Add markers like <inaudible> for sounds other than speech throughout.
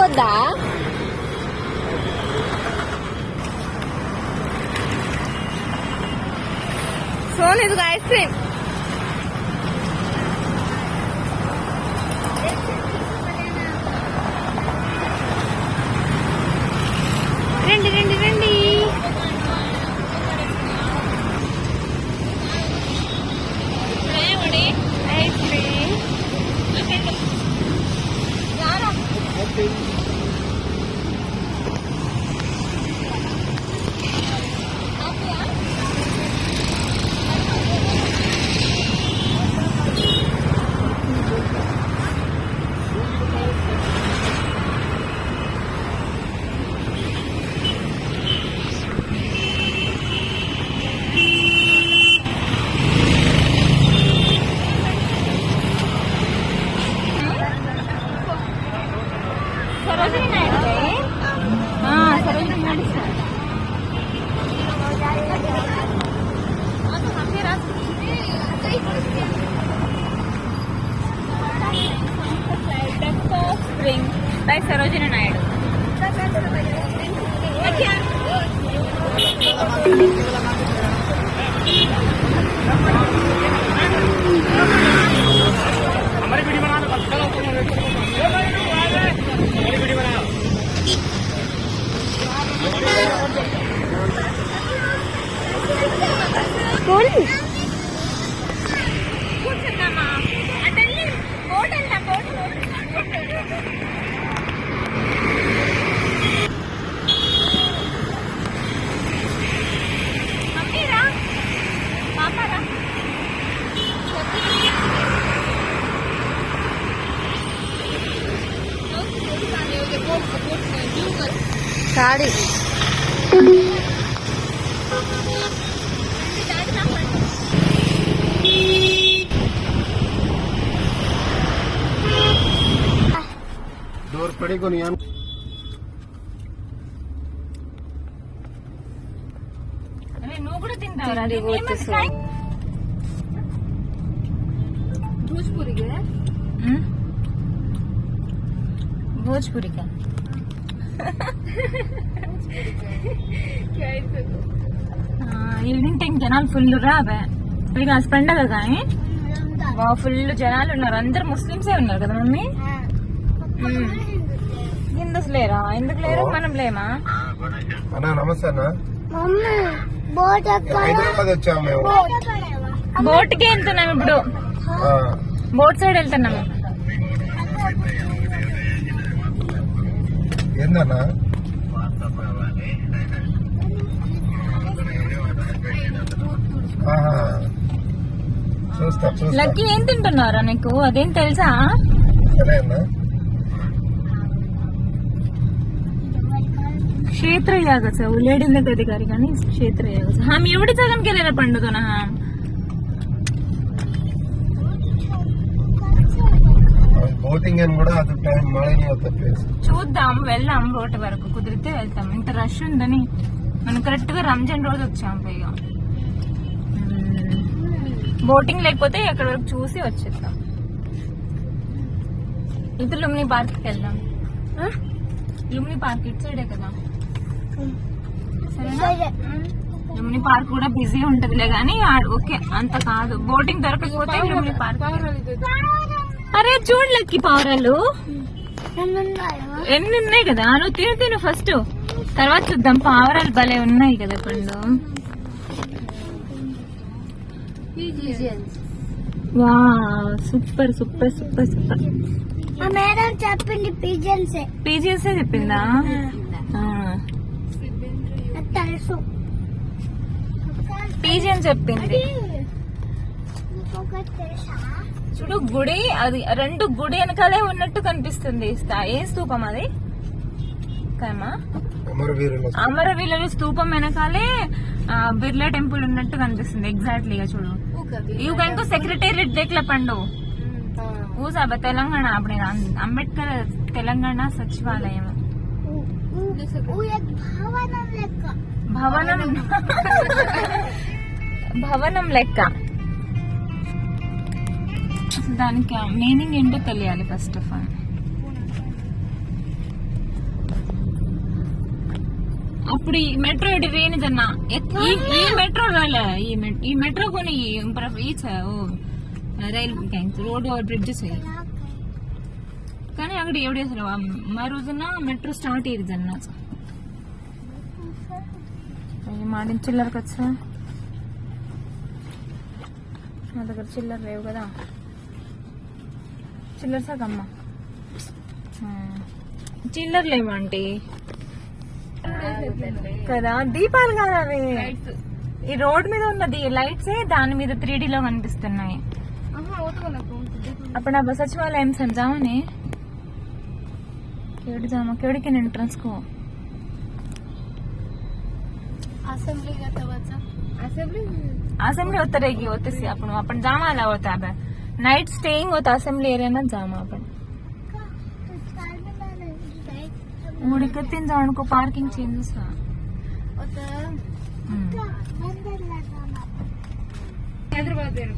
సోను సోన్ ఇది ice cream Spring by Sarojini Naidu. हमारी वीडियो बना चलो हमारी वीडियो बनाओ स्कूल తాడి డోర్ పడికొని నువ్వు కూడా తింటావు భోజ్పురిగా? భోజ్పురిగా? ఈవినింగ్ టైం జనాలు ఫుల్ రావే పైగా పండగ కానీ బాగా ఫుల్ జనాలు ఉన్నారు అందరు ముస్లిమ్సే ఉన్నారు కదా మమ్మీ హిందూస్ లేరా ఎందుకు లేరు మనం లేమా అన్నా నమస్తే బోట్ బోట్కి వెళ్తున్నాం ఇప్పుడు బోట్ సైడ్ వెళ్తున్నాము ఏందన్నా చూస్తా చూస్తా లక్కీ ఏం తింటున్నారా నీకు అదేం తెలుసా సరే అన్న ಕ್ಷೇತ್ರ ಯಾಗಸ ಉಳ್ಳೇಡಿಂದ ಗದಿಗಾರಿ కానీ ಕ್ಷೇತ್ರ ಯಾಗಸ ಹಾಂ ಎವಡಿ ಸಗನ್ ಕೆಲೆರ పండుగన బోటింగ్ అని కూడా అది టైం మళ్ళీ అవుతుంది ప్లేస్ చూద్దాం వెళ్దాం రోడ్డు వరకు కుదిరితే వెళ్తాం ఇంత రష్ ఉందని మనం కరెక్ట్ గా రంజాన్ రోజు వచ్చాం పైగా బోటింగ్ లేకపోతే అక్కడ వరకు చూసి వచ్చేద్దాం. ఇటు లుమ్ని పార్క్కి వెళ్దాం. లుమ్ని పార్క్ ఇటు సైడే కదా? సరేనా? లుమ్ని పార్క్ కూడా బిజీ ఉంటదిలే గానీ ఆ- ఓకే అంత కాదు. బోటింగ్ దొరకకపోతే లుమ్ని పార్క్ అరే చూడు లక్కి పావురాలు. ఎన్ని ఉన్నాయి కదా? నువ్వు తిను తిను ఫస్ట్ తర్వాత చూద్దాం. పావురాలు భలే ఉన్నాయి కదా పండు. వా సూపర్ సూపర్ సూపర్ సూపర్ ఆ మేడం చెప్పింది పిజన్సే పీజీఎస్ఏ చెప్పిందా? తెలుసు. పీజీ అని చెప్పింది చూడు గుడి అది రెండు గుడి వెనకాలే ఉన్నట్టు కనిపిస్తుంది. ఏ స్తూపం అది? కమ్మా అమరవీరుల అమరవీరుల స్తూపం వెనకాలే బిర్లా టెంపుల్ ఉన్నట్టు కనిపిస్తుంది ఎగ్జాక్ట్లీగా చూడు. ఇవి కనుక సెక్రటేరియట్ దేక్ల పండు. ఊసాబ తెలంగాణ అప్పుడు అంబేద్కర్ తెలంగాణ సచివాలయం. భవనం లెక్క. భవనం. లెక్క. దానికి మీనింగ్ ఏంటో తెలియాలి ఫస్ట్ ఆఫ్ ఆల్ అప్పుడు ఈ మెట్రో ఇటు రేనిదన్న ఈ ఈ మెట్రో రాలే. ఈ మెట్- ఈ మెట్రో కొని ఈ చ- ఓ రైల్ రోడ్ బ్రిడ్జెస్ కానీ అక్కడ ఎవడే అసలు మా రోజున మెట్రో స్టార్ట్ అయ్యేది అన్న మాడిన చిల్లరకు వచ్చా? నా దగ్గర చిల్లర లేవు కదా. చిల్లర సాగమ్మా చిల్లర లేవు ఆంటీ? కదా దీపాలు కాదు అవి ఈ రోడ్ మీద ఉన్నది లైట్స్ దాని మీద త్రీ లో కనిపిస్తున్నాయి అప్పుడు నా సచివాలయం సంజామని కేడు జామ కేడికి ఎంట్రన్స్ को असेंबली का तवाचा असेंबली असेंबली होता रहेगी होते से आपण आपण जामा आला होता अब नाईट स्टेइंग होता असेंबली एरिया जामा आपण ఉడికత్తిన జానుకో పార్కింగ్ చేయించా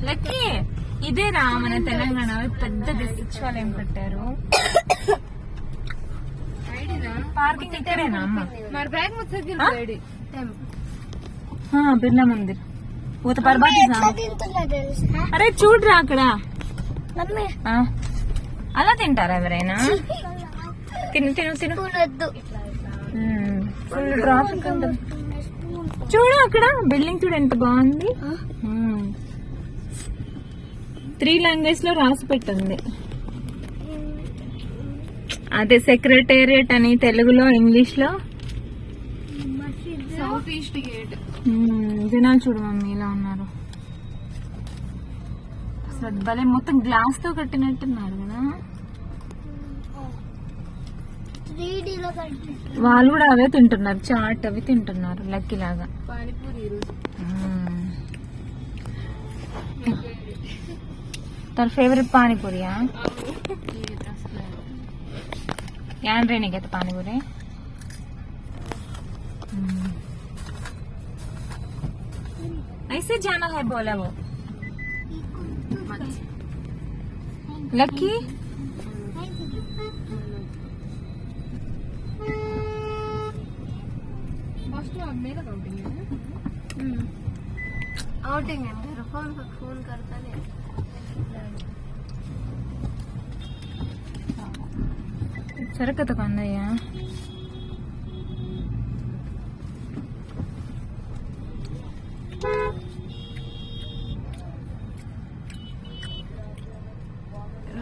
లక్కీ! ఇదేనా మన తెలంగాణలో పెద్ద సచివాలయం కట్టారు బిర్లా మందిర్. ఊత పర్బాటి అరే చూడరా అక్కడ. అలా తింటారా ఎవరైనా? తిను తిను తిను. ఫుల్ ట్రాఫిక్ ఉంటుంది చూడు అక్కడ బిల్డింగ్ చూడు ఎంత బాగుంది. త్రీ లాంగ్వేజ్లో రాసి పెట్టింది. అదే సెక్రటేరియట్ అని తెలుగులో ఇంగ్లీష్లో సౌత్ ఈస్ట్ గేట్. జనాలు చూడు మమ్మీ ఇలా ఉన్నారు. అసలు భలే మొత్తం గ్లాస్తో కట్టినట్టున్నారు కదా. వాళ్ళు కూడా అవే తింటున్నారు చాట్ అవి తింటున్నారు లక్కీ లాగా పానీపూరి ఈరోజు మ్మ్. తన ఫేవరెట్ పానీపూరియా यान रहने गए थे पानी पूरे ऐसे जाना है बोला वो लकी रिकॉर्डिंग है मेरा फ़ोन फ़ोन करता नहीं। सरक तो कौन है? ತಗೊಂಡಯ್ಯ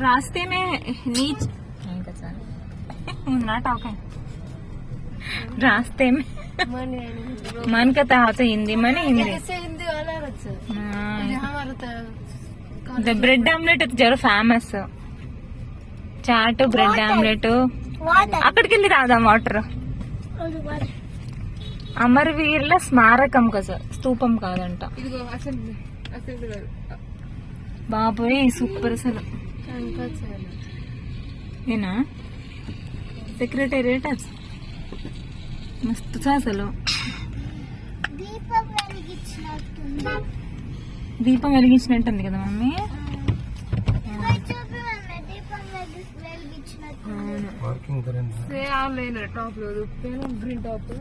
रास्ते में नीच <laughs> ना टाका। रास्ते में मन का था हाँ तो हिंदी मैंने हिंदी। ద బ్రెడ్ ఆమ్లెట్ జర ఫేమస్ చాట్ బ్రెడ్ ఆమ్లెట్ అక్కడికి వెళ్ళి రాదా వాటర్. అమర్వీర్ల స్మారకం కదా స్తూపం కాదంట. బాబోయ్ సూపర్ అసలు. ఏనా సెక్రటేరియట్ మస్తు అసలు. దీపం వెలిగించినట్టుంది కదా మమ్మీ?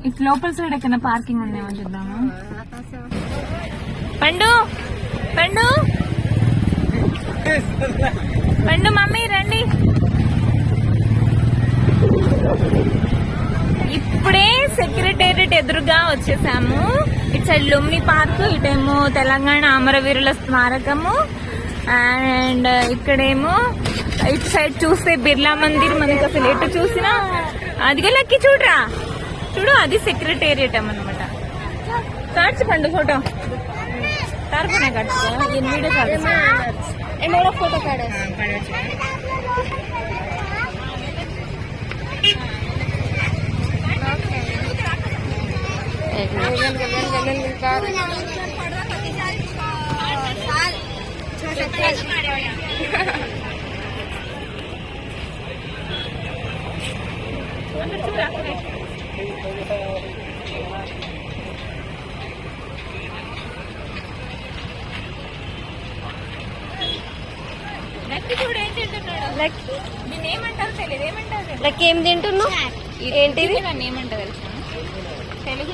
ఇటు లోపల సైడ్ ఎక్కడ పార్కింగ్ ఉందేమో చూద్దాము. పండు పండు. పండు మమ్మీ రండి. ఇప్పుడే సెక్రటేరియట్ ఎదురుగా వచ్చేసాము. సైడ్ లుమ్మి పార్క్ ఇటేమో తెలంగాణ అమరవీరుల స్మారకము అండ్ ఇక్కడేమో ఇటు సైడ్ చూస్తే బిర్లా మందిర్ మనకి అసలు ఎటు చూసినా అదిగే లెక్కి చూడరా చూడు అది సెక్రటేరియట్ అనమాట కార్చిపండు ఫోటో తరపునే కట్స్ ఎన్ని వీడియో ఫోటో ఏమంటారు తెలియదు. లక్కీ ఏం తింటున్నావు ఏంటిది ఏమంటారు తెలుసా తెలుగు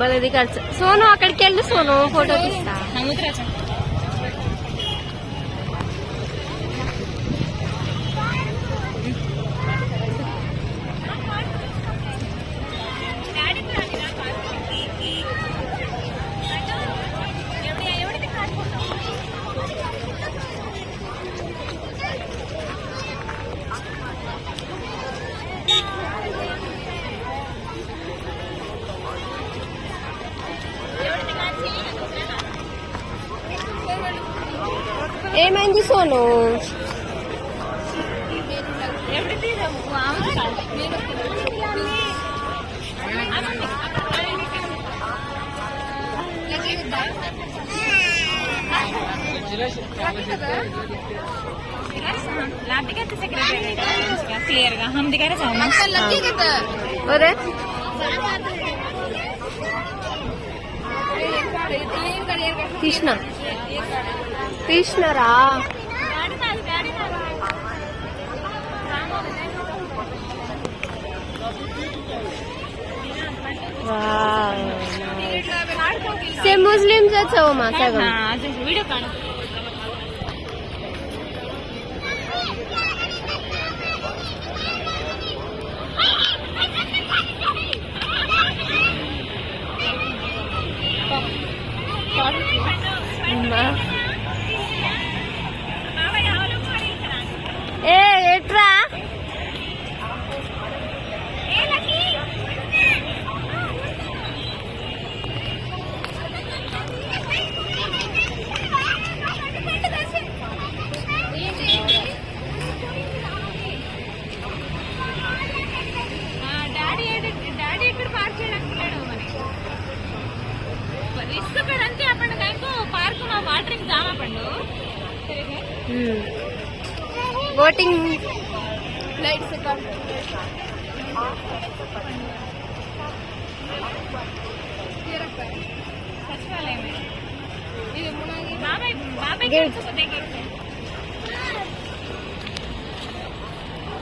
భలే దిగచ్చు సోను అక్కడికి వెళ్ళి సోను ఫోటో తీస్తా. ఏమైంది సోను క్లియర్ గా హమ్ దగ్గర కృష్ణ తీసినరా సేమ్ ముస్లిమ్స్ వచ్చావు మా సగం వీడియో కాదు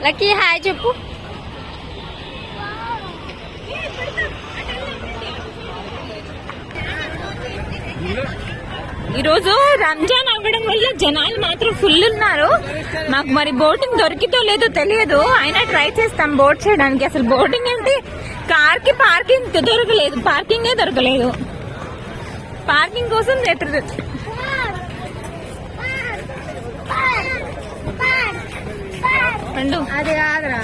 లక్కీ హాయ్ చెప్పు. ఈరోజు రంజాన్ అవ్వడం వల్ల జనాలు మాత్రం ఫుల్ ఉన్నారు. మాకు మరి బోటింగ్ దొరికితో లేదో తెలియదు. అయినా ట్రై చేస్తాం బోట్ చేయడానికి. అసలు బోటింగ్ ఏంటి కార్కి పార్కింగ్ దొరకలేదు పార్కింగే దొరకలేదు. పార్కింగ్ కోసం ఎదురు రెండు అది కాదురా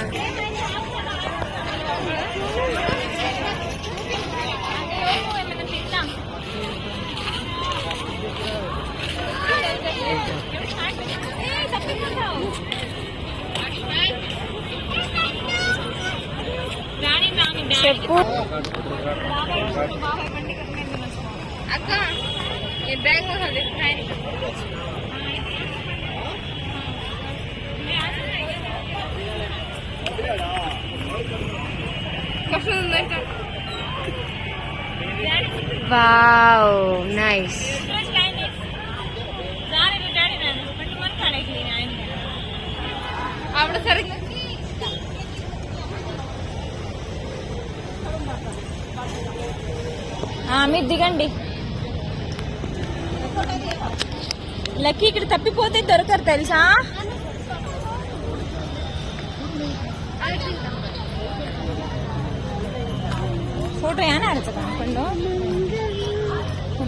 వావ్ నైస్ അവിടെ സറിഞ്ഞു మీరు దిగండి లక్కీ ఇక్కడ తప్పిపోతే దొరకరు తెలుసా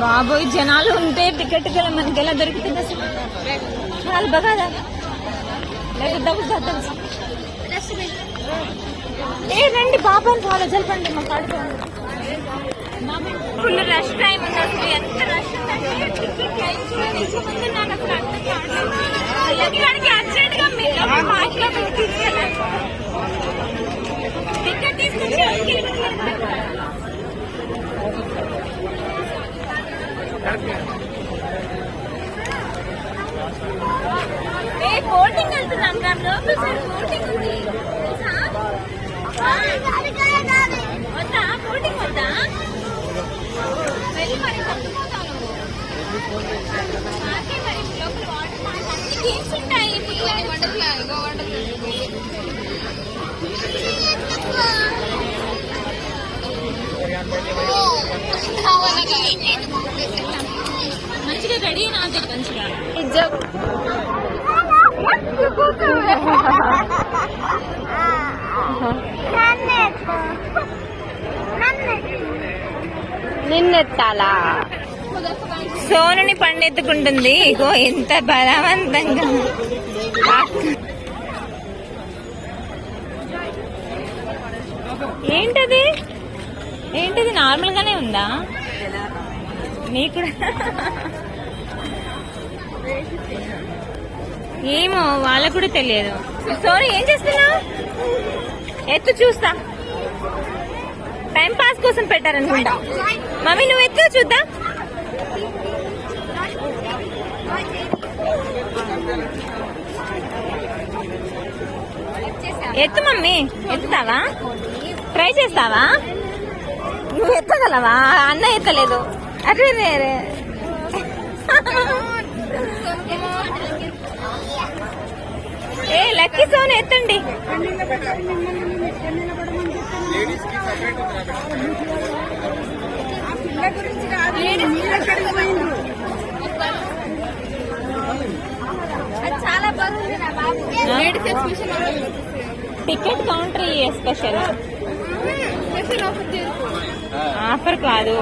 బాబోయ్ జనాలు ఉంటే టికెట్ కదా మనకి ఎలా దొరుకుతుంది అసలు? చాలా బాగా లేదు ఏ రండి బాబాని ఫాలో జరపండి మా కాడుకో ఫుల్ రష్ టైం ఉంది అసలు. ఎంత రష్ ఉందంటే టికెట్ లైన్ చూడండి నాకు అసలు అర్థం ఎక్కడికి మీరు తీసుకెళ్ళాలి టికెట్ తీసుకొచ్చి ఏ బోటింగ్ వెళ్తున్నాం కదా లోపల సైడ్ బోటింగ్ ఉంది. తెలుసా? ఆ, వద్దా? బోటింగ్ వద్దా? వెళ్ళి మరి తప్పిపోతావు నువ్వు నాకే మరి లోపల వాటర్ పార్క్ అన్ని గేమ్స్ ఉంటాయి. పిల్లలు వండర్లా ఇగో వండర్లా మంచిగా రెడీ నాకు మంచిగా. నిన్నెత్తాలా? సోనుని పండెత్తుకుంటుంది. ఇగో ఎంత బలవంతంగా. ఏంటది? ఏంటది? నార్మల్ గానే ఉందా? నీకు కూడా? ఏమో వాళ్ళకు కూడా తెలియదు. సోను ఏం చేస్తున్నావు? ఎత్తు చూస్తా. టైం పాస్ కోసం పెట్టారనుకుంటా. మమ్మీ నువ్వు ఎత్తు చూద్దా? ఎత్తు మమ్మీ. ఎత్తుతావా? ట్రై చేస్తావా? నువ్వు ఎత్తగలవా? అన్న ఎత్తలేదు. అరే ఏ లక్కీ సోన్ ఎత్తండి. Ticket counter special offer offer కాదు.